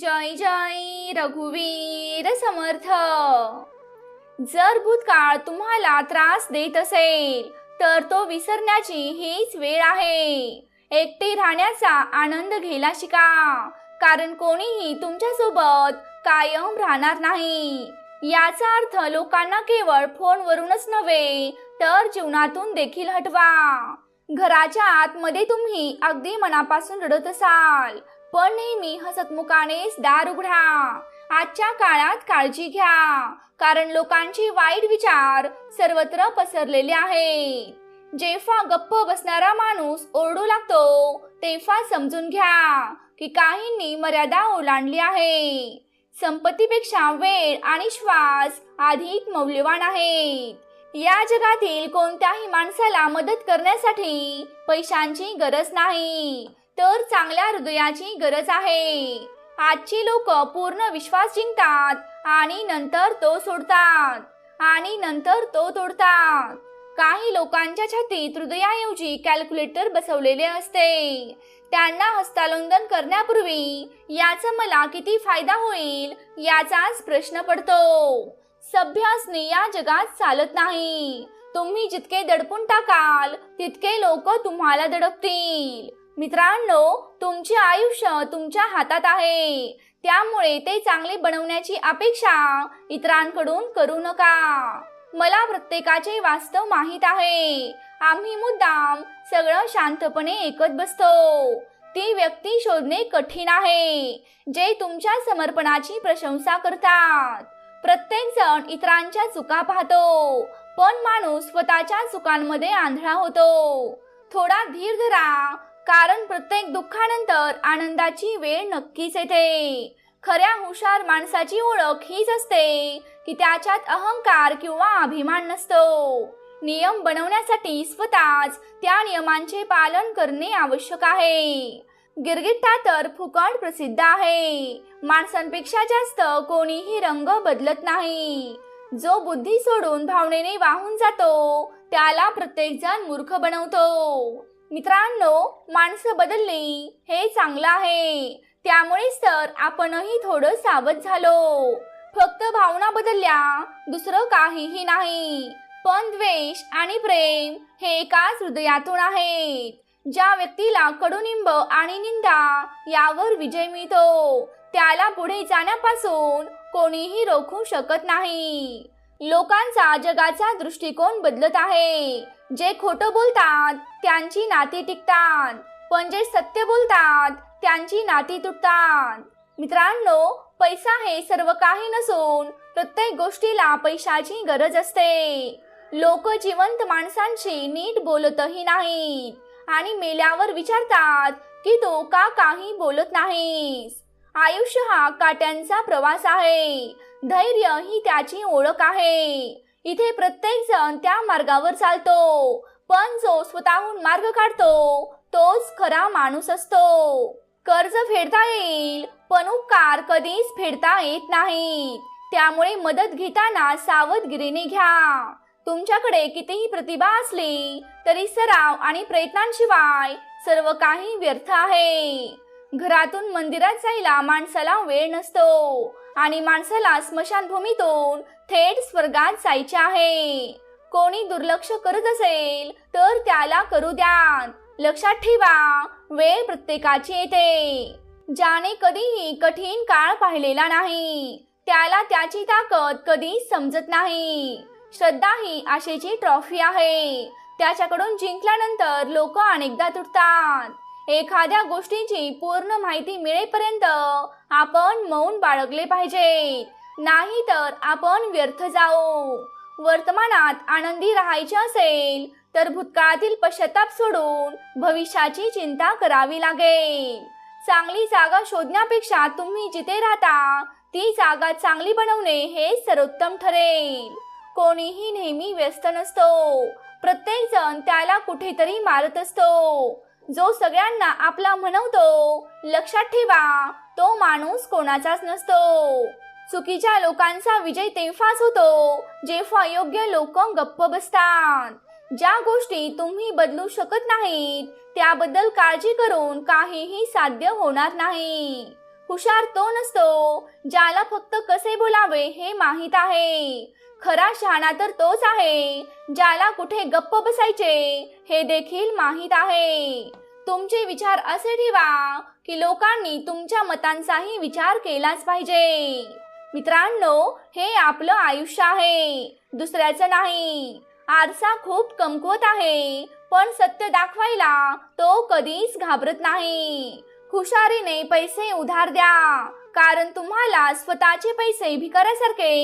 जय जय रघुवीर समर्थ. जर भूतकाळ तुम्हाला त्रास देत असेल तर तो विसरण्याची हीच वेळ आहे. एकटे राहण्याचा आनंद घ्यायला शिका कारण कोणीही तुमच्यासोबत कायम राहणार नाही. याचा अर्थ लोकांना केवळ फोनवरूनच नव्हे तर जीवनातून देखील हटवा. घराच्या आतमध्ये तुम्ही अगदी मनापासून रडत असाल पण नेहमी हसतमुखानेच दार उघडा. आजच्या काळात काळजी घ्या कारण लोकांचे वाईट विचार सर्वत्र पसरलेले आहेत. जेव्हा गप्प बसणारा माणूस ओरडू लागतो तेव्हा समजून घ्या की काहींनी मर्यादा ओलांडली आहे. संपत्तीपेक्षा वेळ आणि श्वास अधिक मौल्यवान आहेत. या जगातील कोणत्याही माणसाला मदत करण्यासाठी पैशांची गरज नाही. तर चांगल्या हृदयाची गरज आहे. आजची लोक पूर्ण विश्वास जिंकतात आणि नंतर तो सोडतात. आणि नंतर तो तोडतात. काही लोकांच्या छातीत हृदयाऐवजी कॅल्क्युलेटर बसवलेले असते. त्यांना हस्तालोंदन करण्यापूर्वी याचा मला किती फायदा होईल याचाच प्रश्न पडतो. सभ्य या जगात चालत नाही. तुम्ही जितके दडपून टाकाल तितके लोक तुम्हाला दडपतील. मित्रांनो तुमचे आयुष्य तुमच्या हातात आहे. त्यामुळे ते चांगले बनवण्याची अपेक्षा इतरांकडून करू नका. मला प्रत्येकाचे वास्तव माहीत आहे. आम्ही मुद्दाम सगळं शांतपणे ऐकत बसतो. ती व्यक्ती शोधणे कठीण आहे जे तुमच्या समर्पणाची प्रशंसा करतात. प्रत्येक जण इतरांच्या चुका पाहतो पण माणूस स्वतःच्या चुकांमध्ये आंधळा होतो. थोडा धीर धरा कारण प्रत्येक दुःखानंतर आनंदाची वेळ नक्कीच येते. खऱ्या हुशार माणसाची ओळख हीच असते की त्याच्यात अहंकार किंवा अभिमान नसतो. नियम बनवण्यासाठी स्वतःच त्या नियमांचे पालन करणे आवश्यक आहे. गिरगिट्टा तर फुकट प्रसिद्ध आहे. माणसांपेक्षा जास्त कोणीही रंग बदलत नाही. जो बुद्धी सोडून भावनेने वाहून जातो त्याला प्रत्येक जण मूर्ख बनवतो. मित्रांनो माणसं बदलली. हे चांगलं आहे. त्यामुळेच तर आपणही थोडं सावध झालो. फक्त भावना बदलल्या. दुसरं काहीही नाही. पण द्वेष आणि प्रेम हे एकाच हृदयातून आहेत. ज्या व्यक्तीला कडुनिंब आणि निंदा यावर विजय मिळतो त्याला पुढे जाण्यापासून कोणीही रोखू शकत नाही. लोकांचा जगाचा दृष्टिकोन बदलत आहे. जे खोटं बोलतात त्यांची नाती टिकतात. पण जे सत्य बोलतात त्यांची नाती तुटतात. मित्रांनो पैसा हे सर्व काही नसून प्रत्येक गोष्टीला पैशाची गरज असते. लोक जिवंत माणसांशी नीट बोलतही नाहीत. आणि मेल्यावर विचारतात की तो का काही बोलत नाहीस? आयुष्य हा काट्यांचा प्रवास आहे. धैर्य ही त्याची ओळख आहे. इथे प्रत्येक जण त्या मार्गावर चालतो. पण जो स्वतःहून मार्ग काढतो तोच खरा माणूस असतो. कर्ज फेडता येईल पण उपकार कधीच फेडता येत नाही त्यामुळे मदत घेताना सावधगिरीने घ्या. तुमच्याकडे कितीही प्रतिभा असली तरी सराव आणि प्रयत्नांशिवाय सर्व काही व्यर्थ आहे. घरातून मंदिरात जायला माणसाला वेळ नसतो. आणि माणसाला स्मशानभूमीतून थेट स्वर्गात जायचे आहे. कोणी दुर्लक्ष करत असेल तर त्याला करू द्या लक्षात ठेवा वेळ प्रत्येकाची येते. ज्याने कधीही कठीण काळ पाहिलेला नाही त्याला त्याची ताकद कधीच समजत नाही. श्रद्धा ही आशेची ट्रॉफी आहे. त्याच्याकडून जिंकल्यानंतर लोक अनेकदा तुटतात. एखाद्या गोष्टीची पूर्ण माहिती मिळेपर्यंत आपण मौन बाळगले पाहिजे. नाही तर आपण व्यर्थ जाऊ. वर्तमानात आनंदी राहायचे असेल तर भूतकाळातील पश्चाताप सोडून भविष्याची चिंता करावी लागेल. चांगली जागा शोधण्यापेक्षा तुम्ही जिथे राहता ती जागा चांगली बनवणे हे सर्वोत्तम ठरेल. कोणीही नेहमी व्यस्त नसतो. प्रत्येक जण त्याला कुठेतरी मारत असतो. जो सगळ्यांना आपला म्हणवतो लक्षात ठेवा तो माणूस कोणाचाच नसतो. चुकीच्या लोकांचा विजय तेव्हाच होतो जेव्हा योग्य लोक गप्प बसतात. ज्या गोष्टी तुम्ही बदलू शकत नाहीत त्याबद्दल काळजी करून काहीही साध्य होणार नाही. हुशार तो नसतो ज्याला फक्त कसे बोलावे हे माहीत आहे. खरा शहाणा तर तोच आहे ज्याला कुठे गप्प बसायचे हे देखील माहीत आहे. तुमचे विचार असे ठेवा की लोकांनी तुमच्या मतांचाही विचार केलाच पाहिजे. मित्रांनो हे आपलं आयुष्य आहे दुसऱ्याचं नाही. आरसा खूप कमकुवत आहे पण सत्य दाखवायला तो कधीच घाबरत नाही. हुशारीने पैसे उधार द्या कारण तुम्हाला स्वतःचे पैसे भिकाऱ्यासारखे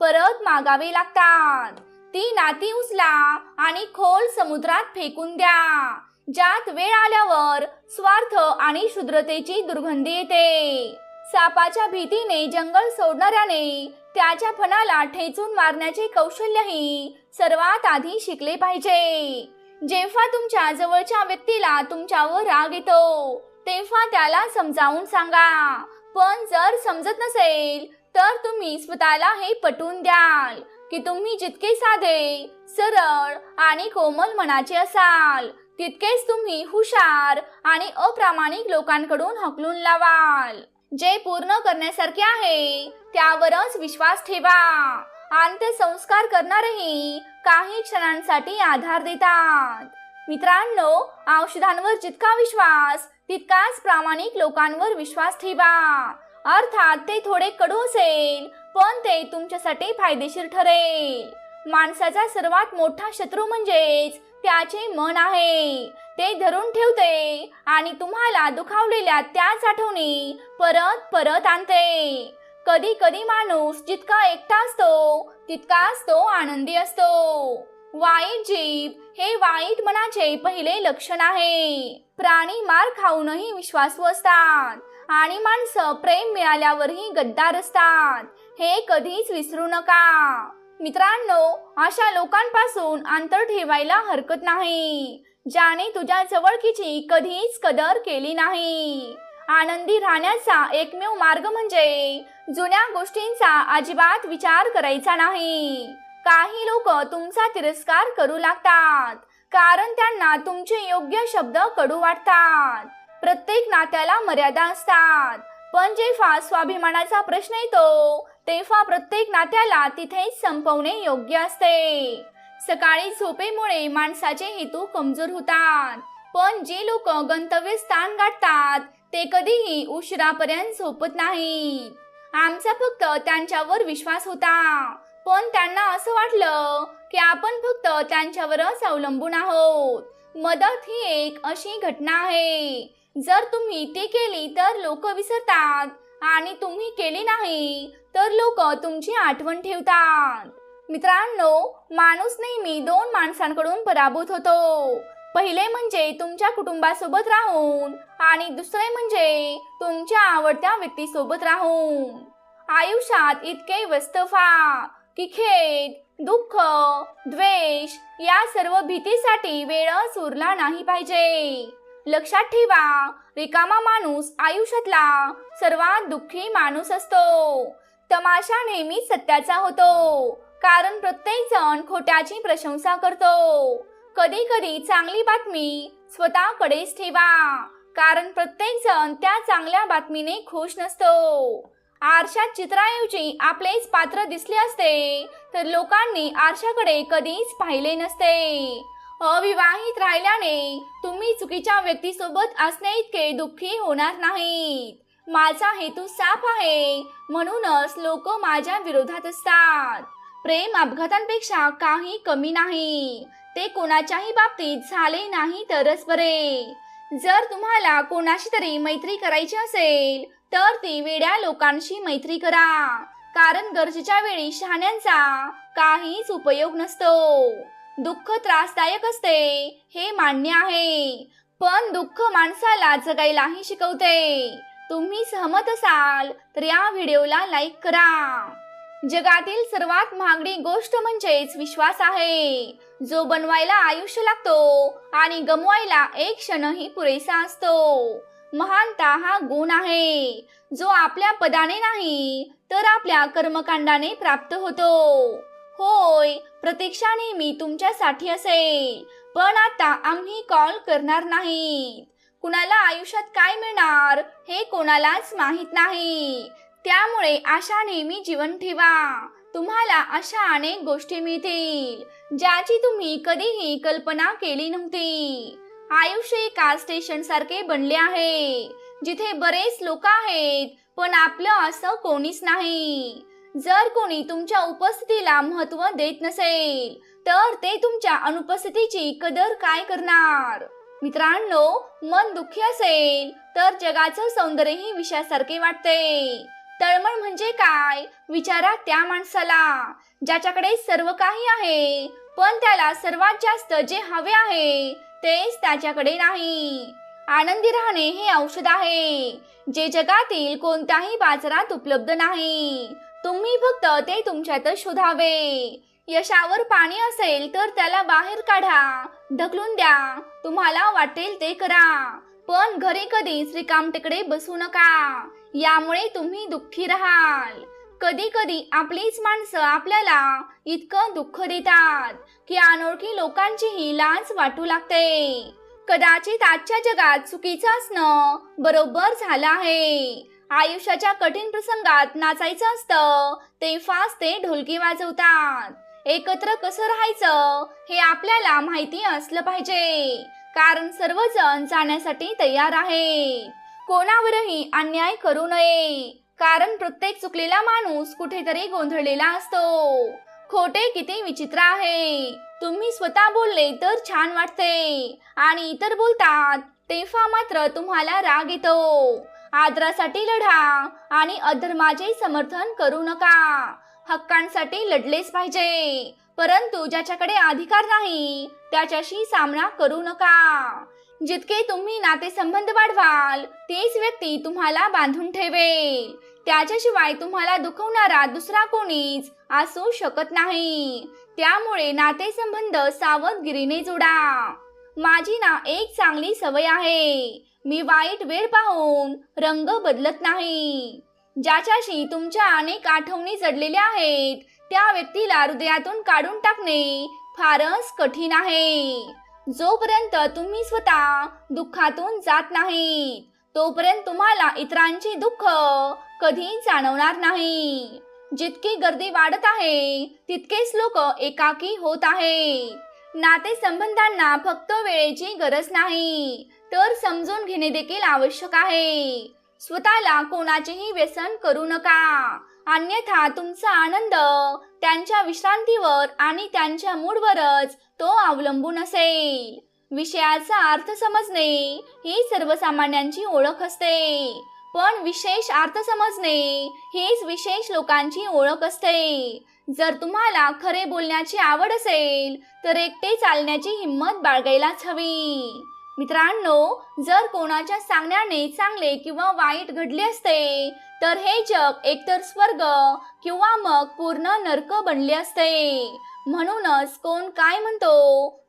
परत मागावे लागतात. ती नाती उचला आणि खोल समुद्रात फेकून द्या. ज्यात वेळ आल्यावर स्वार्थ आणि शुद्रतेची दुर्गंधी येते. सापाच्या भीतीने जंगल सोडणाऱ्याने त्याच्या फणाला ठेचून मारण्याचे कौशल्यही सर्वात आधी शिकले पाहिजे. जेव्हा तुमच्या जवळच्या व्यक्तीला तुमच्यावर राग येतो तेव्हा त्याला समजावून सांगा. पण जर समजत नसेल तर तुम्ही स्वतःला हे पटवून द्याल की तुम्ही जितके साधे सरळ आणि कोमल मनाचे असाल तितकेच तुम्ही हुशार आणि अप्रामाणिक लोकांकडून हकलून लावाल. जे पूर्ण करण्यासारखे आहे त्यावरच विश्वास ठेवा. अंत्यसंस्कार करणारेही काही क्षणांसाठी आधार देतात. मित्रांनो औषधांवर जितका विश्वास तितकाच प्रामाणिक लोकांवर विश्वास ठेवा. अर्थात ते थोडे कडू असेल पण ते तुमच्यासाठी फायदेशीर ठरेल. माणसाचा सर्वात मोठा शत्रू म्हणजेच त्याचे मन आहे. ते धरून ठेवते आणि तुम्हाला दुखावलेल्या त्याच आठवणी परत परत आणते. कधी कधी माणूस जितका एकटा असतो तितकाच तो आनंदी असतो. वाईट जीव हे वाईट मनाचे पहिले लक्षण आहे. प्राणी मार खाऊनही विश्वासू असतात आणि माणसं प्रेम मिळाल्यावरही गद्दार असतात. हे कधीच विसरू नका. मित्रांनो अशा लोकांपासून अंतर ठेवायला हरकत नाही. ज्याने तुझ्या जवळकीची कधीच कदर केली नाही. आनंदी राहण्याचा एकमेव मार्ग म्हणजे जुन्या गोष्टींचा अजिबात विचार करायचा नाही. काही लोक तुमचा तिरस्कार करू लागतात कारण त्यांना तुमचे योग्य शब्द कडू वाटतात. प्रत्येक नात्याला मर्यादा असतात पण जेव्हा स्वाभिमानाचा प्रश्न येतो तेव्हा प्रत्येक नात्याला तिथेच संपवणे योग्य असते. सकाळी झोपेमुळे माणसाचे हेतू कमजोर होतात पण जे लोक गंतव्य स्थान गाठतात ते कधीही उशिरापर्यंत झोपत नाहीत. आमचा फक्त त्यांच्यावर विश्वास होता पण त्यांना असं वाटलं की आपण फक्त त्यांच्यावरच अवलंबून आहोत. मदत ही एक अशी घटना आहे. जर तुम्ही ती केली तर लोक विसरतात आणि तुम्ही केली नाही तर लोक तुमची आठवण ठेवतात. मित्रांनो माणूस नेहमी दोन माणसांकडून पराभूत होतो. पहिले म्हणजे तुमच्या कुटुंबासोबत राहून आणि दुसरे म्हणजे तुमच्या आवडत्या व्यक्तीसोबत राहून. आयुष्यात इतके व्यस्त व्हा. की खेद दुःख द्वेष या सर्व भीतीसाठी वेळ सुरला नाही पाहिजे. लक्षात ठेवा रिकामा माणूस आयुष्यातला सर्वात दुःखी माणूस असतो. तमाशा नेहमी सत्याचा होतो कारण प्रत्येक जण खोट्याची प्रशंसा करतो. कधी कधी चांगली बातमी स्वतःकडेच ठेवा कारण प्रत्येक जण त्या चांगल्या बातमीने खुश नसतो. आरशात चित्राऐवजी आपलेच पात्र दिसले असते तर लोकांनी आरशाकडे कधीच पाहिले नसते. अविवाहित राहिल्याने तुम्ही चुकीच्या व्यक्तीसोबत असणे इतके दुःखी होणार नाहीत. माझा हेतू साफ आहे म्हणूनच लोक माझ्या विरोधात असतात. प्रेम अपघातांपेक्षा काही कमी नाही. ते कोणाच्याही बाबतीत झाले नाही तरच बरे. जर तुम्हाला कोणाशी तरी मैत्री करायची असेल तर ते वेड्या लोकांशी मैत्री करा. कारण गरजेच्या वेळी शहाण्यांचा काहीच उपयोग नसतो. दुःख त्रासदायक असते हे मान्य आहे. पण दुःख माणसाला जगायलाही शिकवते. तुम्ही सहमत असाल तर या व्हिडिओला लाईक करा. जगातील सर्वात महागडी गोष्ट म्हणजेच विश्वास आहे. जो बनवायला आयुष्य लागतो आणि गमवायला एक क्षणही पुरेसा असतो. महानता हा गुण आहे. जो आपल्या पदाने नाही तर आपल्या कर्मकांडाने प्राप्त होतो. होय प्रतीक्षा नेहमी तुमच्यासाठी असेल. पण आता आम्ही कॉल करणार नाही कुणाला आयुष्यात काय मिळणार हे कोणालाच माहीत नाही. त्यामुळे आशा नेहमी जीवन ठेवा. तुम्हाला अशा अनेक गोष्टी मिळतील ज्याची तुम्ही कधीही कल्पना केली नव्हती. आयुष्य एका स्टेशन सारखे बनले आहे जिथे बरेच लोक आहेत पण आपलं असं कोणीच नाही. जर कोणी तुमच्या उपस्थितीला महत्त्व देत नसेल तर ते तुमच्या अनुपस्थितीची कदर काय करणार? मित्रांनो मन दुःखी असेल तर जगाचं सौंदर्यही विषयासारखे वाटते. तळमळ म्हणजे काय? विचारा त्या माणसाला ज्याच्याकडे सर्व काही आहे पण त्याला सर्वात जास्त जे हवे आहे तेच त्याच्याकडे नाही. आनंदी राहणे हे औषध आहे. जे जगातील कोणत्याही बाजारात उपलब्ध नाही. तुम्ही फक्त ते तुमच्यातच शोधावे. यशावर पाणी असेल तर त्याला बाहेर काढा. ढकलून द्या. तुम्हाला वाटेल ते करा. पण घरी कधीच रिकामटेकडे बसू नका. यामुळे तुम्ही दुःखी राहाल. कधी कधी आपलीच माणसं आपल्याला इतकं दुःख देतात की अनोळखी लोकांचीही लाज वाटू लागते. कदाचित आजच्या जगात चुकीचं असणं बरोबर झालं आहे. आयुष्याच्या कठीण प्रसंगात नाचायचं असतं तेव्हाच ते ढोलकी वाजवतात. एकत्र कसं राहायचं हे आपल्याला माहिती असलं पाहिजे. कारण सर्वजण जाण्यासाठी तयार आहे. कोणावरही अन्याय करू नये. कारण प्रत्येक चुकलेला माणूस कुठेतरी गोंधळलेला असतो. खोटे किती विचित्र आहे. तुम्ही स्वतः बोलले तर छान वाटते. आणि इतर बोलतात तेव्हा मात्र तुम्हाला राग येतो. आदरासाठी लढा आणि अधर्माचे समर्थन करू नका. हक्कांसाठी लढलेच पाहिजे. परंतु ज्याच्याकडे अधिकार नाही त्याच्याशी सामना करू नका. जितके तुम्ही नातेसंबंध वाढवाल तीच व्यक्ती तुम्हाला बांधून ठेवेल. त्याच्याशिवाय तुम्हाला दुखवणारा दुसरा कोणीच असू शकत नाही. त्यामुळे नातेसंबंध सावधगिरीने जोडा. माझी ना एक चांगली सवय आहे. मी वाईट वेळ पाहून रंग बदलत नाही. ज्याच्याशी तुमच्या अनेक आठवणी जडलेल्या आहेत त्या व्यक्तीला हृदयातून काढून टाकणे फारच कठीण आहे. जोपर्यंत तुम्ही स्वतः दुःखातून जात नाही तोपर्यंत तुम्हाला इतरांचे दुःख कधी जाणवणार नाही. जितकी गर्दी वाढत आहे तितकेच लोक एकाकी होत आहे नातेसंबंधांना फक्त वेळेची गरज नाही तर समजून घेणे देखील आवश्यक आहे. स्वतःला कोणाचेही व्यसन करू नका. अन्यथा तुमचा आनंद त्यांच्या विश्रांतीवर आणि त्यांच्या मूडवरच तो अवलंबून असेल. विषयाचा अर्थ समजणे ही सर्वसामान्यांची ओळख असते. पण विशेष अर्थ समजणे हीच विशेष लोकांची ओळख असते. जर तुम्हाला खरे बोलण्याची आवड असेल तर एकटे चालण्याची हिंमत बाळगायलाच हवी. मित्रांनो जर कोणाच्या सांगण्याने चांगले किंवा वाईट घडले असते तर हे जग एकतर स्वर्ग किंवा मग पूर्ण नरक बनले असते. म्हणूनच कोण काय म्हणतो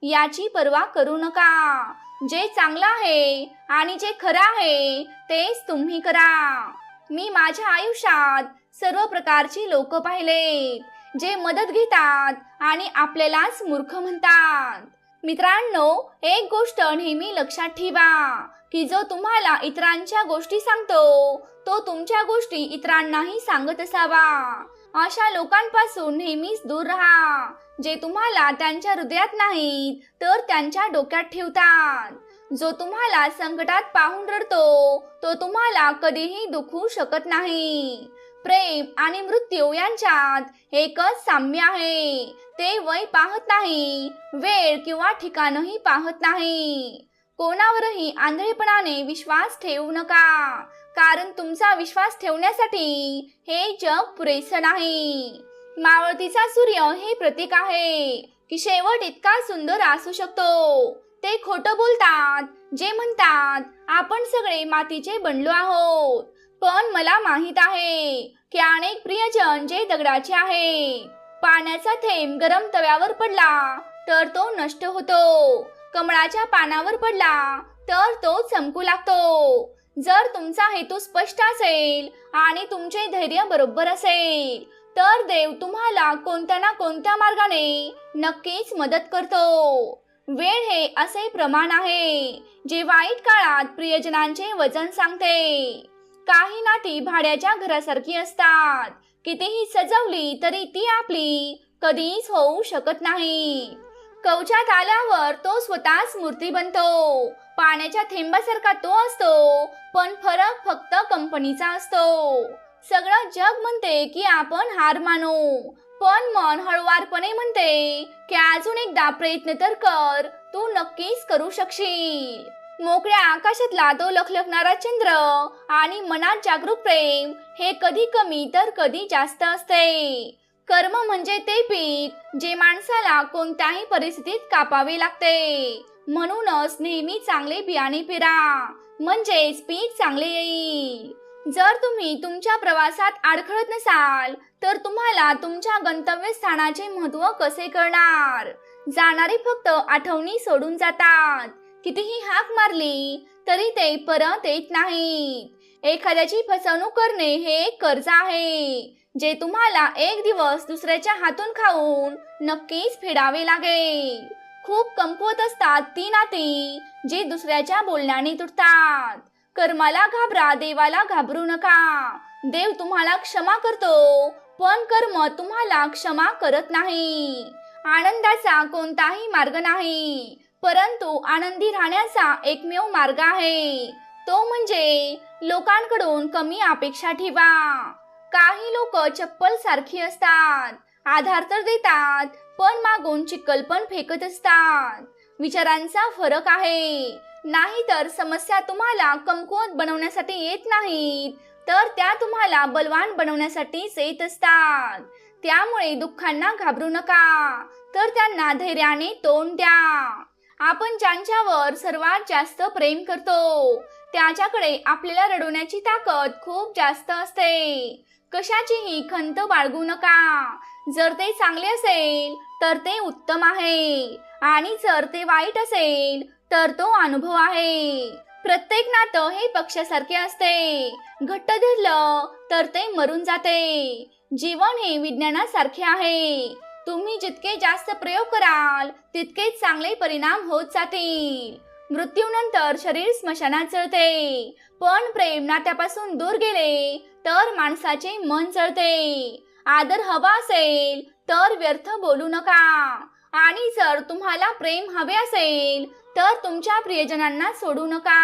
याची पर्वा करू नका. जे चांगलं आहे आणि जे खरं आहे तेच तुम्ही करा. मी माझ्या आयुष्यात सर्व प्रकारची लोक पाहिले जे मदत घेतात आणि आपल्यालाच मूर्ख म्हणतात. मित्रांनो एक गोष्ट नेहमी लक्षात ठेवा की जो तुम्हाला इतरांच्या गोष्टी सांगतो तो तुमच्या गोष्टी इतरांनाही सांगत असावा. अशा लोकांपासून नेहमीच दूर राहा जे तुम्हाला त्यांच्या हृदयात नाहीत तर त्यांच्या डोक्यात ठेवतात. जो तुम्हाला संकटात पाहून रडतो तो तुम्हाला कधीही दुखू शकत नाही. प्रेम आणि मृत्यू यांच्यात एकच साम्य आहे. ते वय पाहत नाही वेळ किंवा ठिकाणही पाहत नाही. कोणावरही आंधळेपणाने विश्वास ठेवू नका कारण तुमचा विश्वास ठेवण्यासाठी हे जग पुरेसं नाही. मावळतीचा सूर्य हे प्रतीक आहे की शेवट इतका सुंदर असू शकतो. ते खोटं बोलतात जे म्हणतात आपण सगळे मातीचे बनलो आहोत. पण मला माहीत आहे की अनेक प्रियजन जे दगडाचे आहे. पाण्याचा थेंब गरम तव्यावर पडला तर तो नष्ट होतो. कमळाच्या पानावर पडला तर तो चमकू लागतो. जर तुमचा हेतू स्पष्ट असेल आणि तुमचे धैर्य बरोबर असेल तर देव तुम्हाला कोणत्या ना कोणत्या मार्गाने नक्कीच मदत करतो. वेळ हे असे प्रमाण आहे जे वाईट काळात प्रियजनांचे वजन सांगते. काही नाती भाड्याच्या घरासारखी असतात. कितीही सजवली तरी ती आपली कधीच होऊ शकत नाही. कवचात आल्यावर तो स्वतःच मूर्ती बनतो. पाण्याच्या थेंबासारखा तो असतो पण फरक फक्त कंपनीचा असतो. सगळं जग म्हणते की आपण हार मानू पण मन हळुवारपणे म्हणते की अजून एकदा प्रयत्न तर कर तू नक्कीच करू शकशील. मोकळ्या आकाशातला तो लखलखणारा चंद्र आणि मनात जागरूक प्रेम हे कधी कमी तर कधी जास्त असते. कर्म म्हणजे ते पीक जे माणसाला कोणत्याही परिस्थितीत कापावे लागते. म्हणूनच नेहमी चांगले बियाणे पिरा म्हणजेच पीक चांगले येईल. जर तुम्ही तुमच्या प्रवासात अडखळत नसाल तर तुम्हाला तुमच्या गंतव्यस्थानाचे महत्त्व कसे कळणार? जाणारे फक्त आठवणी सोडून जातात. कितीही हाक मारली तरी ते परत येत नाहीत. एखाद्याची फसवणूक करणे हे एक कर्ज आहे जे तुम्हाला एक दिवस दुसऱ्याच्या हातून खाऊन नक्कीच फेडावे लागेल. खूप कमकुवत असतात ती नाती जी दुसऱ्याच्या बोलण्याने तुटतात. कर्माला घाबरा देवाला घाबरू नका. देव तुम्हाला क्षमा करतो पण कर्म तुम्हाला क्षमा करत नाही. आनंदाचा कोणताही मार्ग नाही. परंतु आनंदी राहण्याचा एकमेव मार्ग आहे. तो म्हणजे लोकांकडून कमी अपेक्षा ठेवा. काही लोक चप्पल सारखी असतात. आधार तर देतात पण मागून चिक्कल पण फेकत असतात. विचारांचा फरक आहे. नाहीतर समस्या तुम्हाला कमकुवत बनवण्यासाठी येत नाहीत. तर त्या तुम्हाला बलवान बनवण्यासाठीच येत असतात. त्यामुळे दुःखांना घाबरू नका. तर त्यांना धैर्याने तोंड द्या. आपण ज्यांच्यावर सर्वात जास्त प्रेम करतो त्याच्याकडे आपल्याला रडवण्याची ताकद खूप जास्त असते. कशाचीही खंत बाळगू नका. जर ते चांगले असेल तर ते उत्तम आहे. आणि जर ते वाईट असेल तर तो अनुभव आहे. प्रत्येक नातं हे पक्षासारखे असते. घट्ट धरलं तर ते मरून जाते. जीवन हे विज्ञानासारखे आहे. तुम्ही जितके जास्त प्रयोग कराल तितकेच चांगले परिणाम होत जातील. मृत्यूनंतर शरीर स्मशानात जळते पण प्रेम नात्यापासून दूर गेले तर माणसाचे मन जळते आदर हवा असेल तर व्यर्थ बोलू नका. आणि जर तुम्हाला प्रेम हवे असेल तर तुमच्या प्रियजनांना सोडू नका.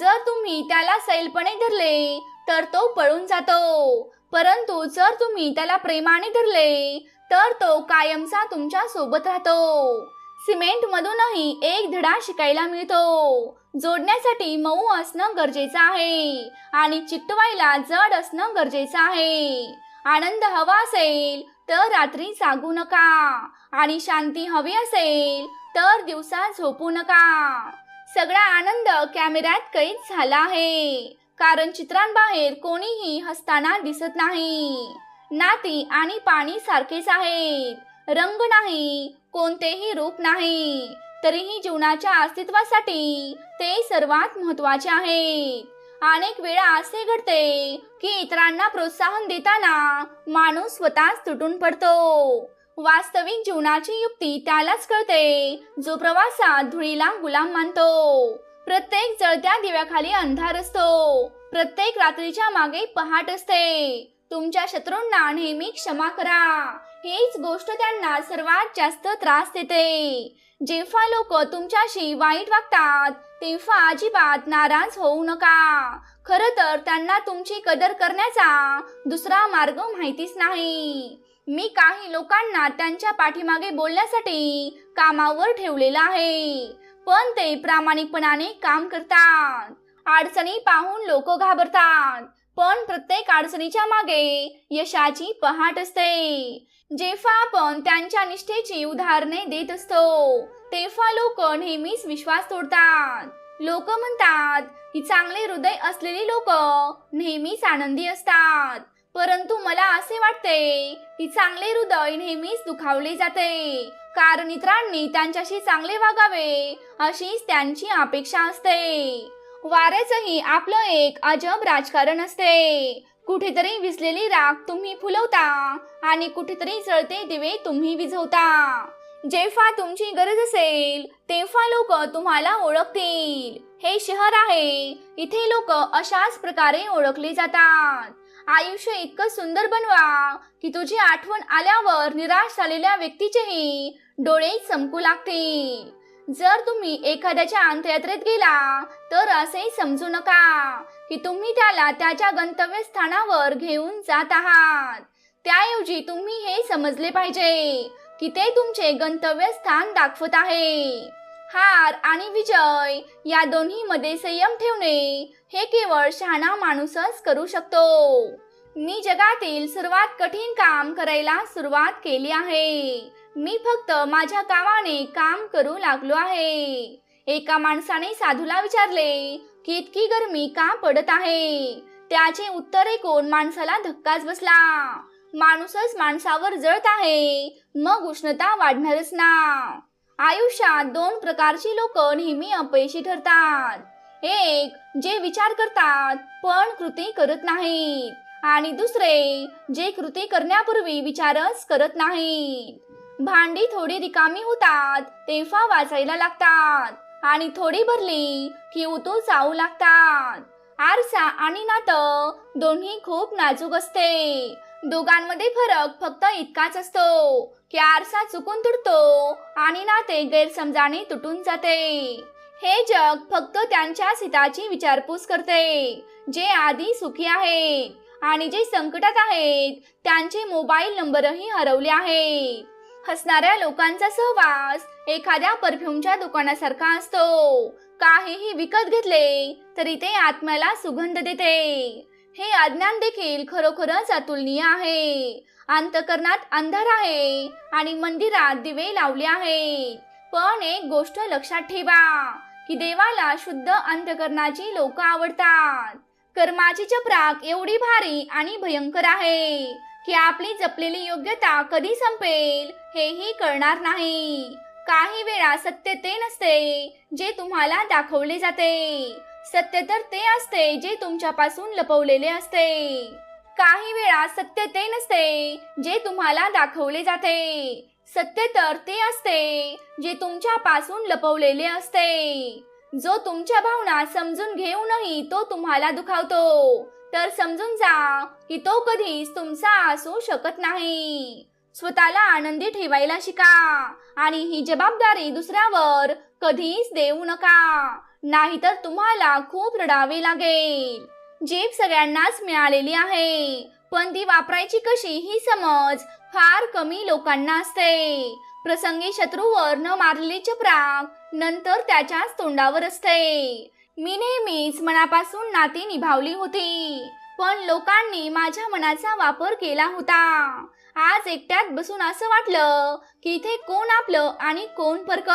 जर तुम्ही त्याला सैलपणे धरले तर तो पळून जातो. परंतु जर तुम्ही त्याला प्रेमाने धरले तर तो कायमचा तुमच्यासोबत राहतो. सिमेंट मधूनही एक धडा शिकायला मिळतो. जोडण्यासाठी मऊ असणं गरजेचं आहे आणि चिकटवायला जड असणं गरजेचं आहे. आनंद हवा असेल तर रात्री जागू नका आणि शांती हवी असेल तर दिवसा झोपू नका. सगळा आनंद कॅमेऱ्यात कैद झाला आहे. कारण चित्रांबाहेर कोणीही हसताना दिसत नाही. नाती आणि पाणी सारखेच आहेत. रंग नाही कोणतेही रूप नाही. तरीही जीवनाच्या अस्तित्वासाठी ते सर्वात महत्त्वाचे आहे अनेक वेळा असे घडते की इतरांना प्रोत्साहन देताना माणूस स्वतःच तुटून पडतो. वास्तविक जीवनाची युक्ती त्यालाच कळते. जो प्रवासात धुळीला गुलाम मानतो. प्रत्येक जळत्या दिव्याखाली अंधार असतो. प्रत्येक रात्रीच्या मागे पहाट असते. तुमच्या शत्रूंना नेहमी क्षमा करा. हीच गोष्ट त्यांना सर्वात जास्त त्रास देते. जेव्हा लोक तुमच्याशी वाईट वागतात तेव्हा अजिबात नाराज होऊ नका. खर तर त्यांना तुमची कदर करण्याचा दुसरा मार्ग माहितीच नाही. मी काही लोकांना त्यांच्या पाठीमागे बोलण्यासाठी कामावर ठेवलेलं आहे पण ते प्रामाणिकपणाने काम करतात. अडचणी पाहून लोक घाबरतात. पण प्रत्येक अडचणीच्या मागे यशाची पहाट असते. जेव्हा आपण त्यांच्या निष्ठेची उदाहरणे देत असतो तेव्हा लोक नेहमीच विश्वास तोडतात. लोक म्हणतात की चांगले हृदय असलेली लोक नेहमीच आनंदी असतात. परंतु मला असे वाटते की चांगले हृदय नेहमीच दुखावले जाते. कारण इतरांनी त्यांच्याशी चांगले वागावे अशीच त्यांची अपेक्षा असते. वाऱ्याचंही आपलं एक अजब राजकारण असते. कुठेतरी विजलेली राख तुम्ही फुलवता आणि कुठेतरी जळते दिवे तुम्ही विझवता. जेव्हा तुमची गरज असेल तेव्हा लोक तुम्हाला ओळखतील. हे शहर आहे इथे लोक अशाच प्रकारे ओळखले जातात. आयुष्य इतकं सुंदर बनवा की तुझी आठवण आल्यावर निराश झालेल्या व्यक्तीचेही डोळे चमकू लागतील. जर तुम्ही एखाद्याच्या अंतयात्रेत गेला तर असे समजू नका की तुम्ही त्याला त्याच्या गंतव्य स्थानावर घेऊन जात आहात. त्याऐवजी तुम्ही हे समजले पाहिजे की ते तुमचे गंतव्य स्थान दाखवत आहे. हार आणि विजय या दोन्ही मध्ये संयम ठेवणे हे केवळ शहाणा माणूसच करू शकतो. मी जगातील सर्वात कठीण काम करायला सुरुवात केली आहे. मी फक्त माझ्या कामाने काम करू लागलो आहे. एका माणसाने साधूला विचारले की इतकी गरमी का पडत आहे? त्याचे उत्तर ऐकून माणसाला धक्काच बसला. माणूसच माणसावर जळत आहे. मग उष्णता वाढणारच ना. आयुष्यात दोन प्रकारची लोक नेहमी अपयशी ठरतात. एक जे विचार करतात पण कृती करत नाहीत. आणि दुसरे जे कृती करण्यापूर्वी विचारच करत नाहीत. भांडी थोडी रिकामी होतात तेव्हा वाचायला लागतात. आणि थोडी भरली की उतू चावू लागतात. आरसा आणि नातं दोन्ही खूप नाजूक असते. दोघांमध्ये फरक फक्त इतकाच असतो की आरसा चुकून तुटतो आणि नाते गैरसमजाने तुटून जाते. हे जग फक्त त्यांच्या हिताची विचारपूस करते जे आधी सुखी आहेत आणि जे संकटात आहेत त्यांचे मोबाईल नंबरही हरवले आहेत. हसणाऱ्या लोकांचा सहवास एखाद्या परफ्यूमच्या दुकानासारखा असतो. काहीही विकत घेतले तरी ते आत्म्याला सुगंध देते. हे अज्ञान देखील खरोखरच अतुलनीय आहे. अंतकरणात अंधार आहे आणि मंदिरात दिवे लावले आहेत. पण एक गोष्ट लक्षात ठेवा की देवाला शुद्ध अंतकरणाची लोक आवडतात. कर्माची चपराक एवढी भारी आणि भयंकर आहे. की आपली जपलेली योग्यता कधी संपेल हेही कळणार नाही. काही वेळा सत्य ते नसते जे तुम्हाला दाखवले जाते. सत्य तर ते असते जे तुमच्यापासून लपवलेले असते. काही वेळा सत्य ते नसते जे तुम्हाला दाखवले जाते. सत्य तर ते असते जे तुमच्यापासून लपवलेले असते. जो तुमच्या भावना समजून घेऊनही तो तुम्हाला दुखावतो. तर समजून जा की तो कधीच तुमचा असू शकत नाही. स्वतःला आनंदी ठेवायला शिका आणि ही जबाबदारी दुसऱ्यावर कधीच देऊ नका. नाहीतर तुम्हाला खूप रडावे लागेल. जीभ सगळ्यांनाच मिळालेली आहे पण ती वापरायची कशी ही समज फार कमी लोकांना असते. प्रसंगी शत्रूवर न मारलेली चपराक नंतर त्याच्याच तोंडावर असते. मी नेहमीच मनापासून नाती निभावली होती पण लोकांनी माझ्या मनाचा वापर केला होता. आज एकट्यात बसून असं वाटलं की इथे कोण आपलं आणि कोण परक.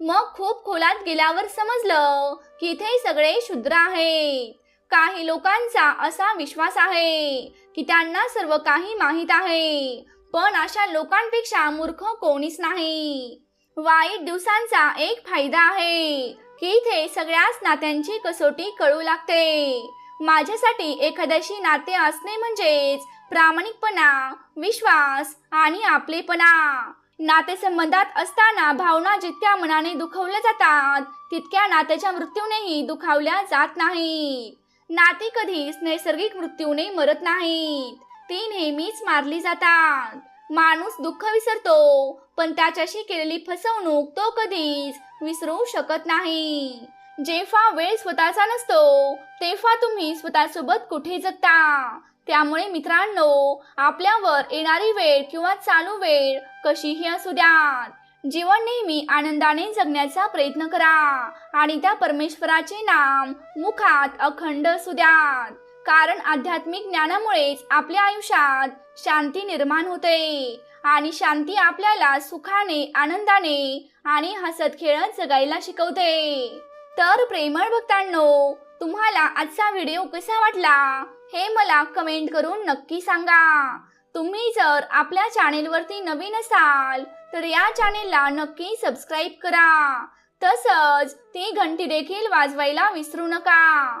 मग खूप खोलात गेल्यावर समजलं की इथे सगळे शुद्र आहेत. काही लोकांचा असा विश्वास आहे की त्यांना सर्व काही माहीत आहे पण अशा लोकांपेक्षा मूर्ख कोणीच नाही. वाईट दिवसांचा एक फायदा आहे की इथे सगळ्याच नात्यांची कसोटी कळू लागते. माझ्यासाठी एखाद्याशी नाते असणे म्हणजेच प्रामाणिकपणा विश्वास आणि आपलेपणा. नातेसंबंधात असताना भावना जितक्या मनाने दुखवल्या जातात तितक्या नात्याच्या मृत्यूनेही दुखावल्या जात नाहीत. नाती कधीच नैसर्गिक मृत्यूने मरत नाहीत. ती नेहमीच मारली जातात. माणूस दुःख विसरतो पण त्याच्याशी केलेली फसवणूक तो कधीच विसरू शकत नाही. जेव्हा वेळ स्वतःचा नसतो तेव्हा तुम्ही स्वतःसोबत कुठे जगता? त्यामुळे मित्रांनो आपल्यावर येणारी वेळ किंवा चालू वेळ कशीही असू द्यात. जीवन नेहमी आनंदाने जगण्याचा प्रयत्न करा आणि त्या परमेश्वराचे नाम मुखात अखंड असू द्यात. कारण आध्यात्मिक ज्ञानामुळेच आपल्या आयुष्यात शांती निर्माण होते आणि शांती आपल्याला सुखाने आनंदाने आणि हसत खेळत जगायला शिकवते. तर प्रेमळ भक्तांनो तुम्हाला आजचा व्हिडिओ कसा वाटला हे मला कमेंट करून नक्की सांगा. तुम्ही जर आपल्या चॅनेलवरती नवीन असाल तर या चॅनेलला नक्की सबस्क्राईब करा. तसंच ती घंटी देखील वाजवायला विसरू नका.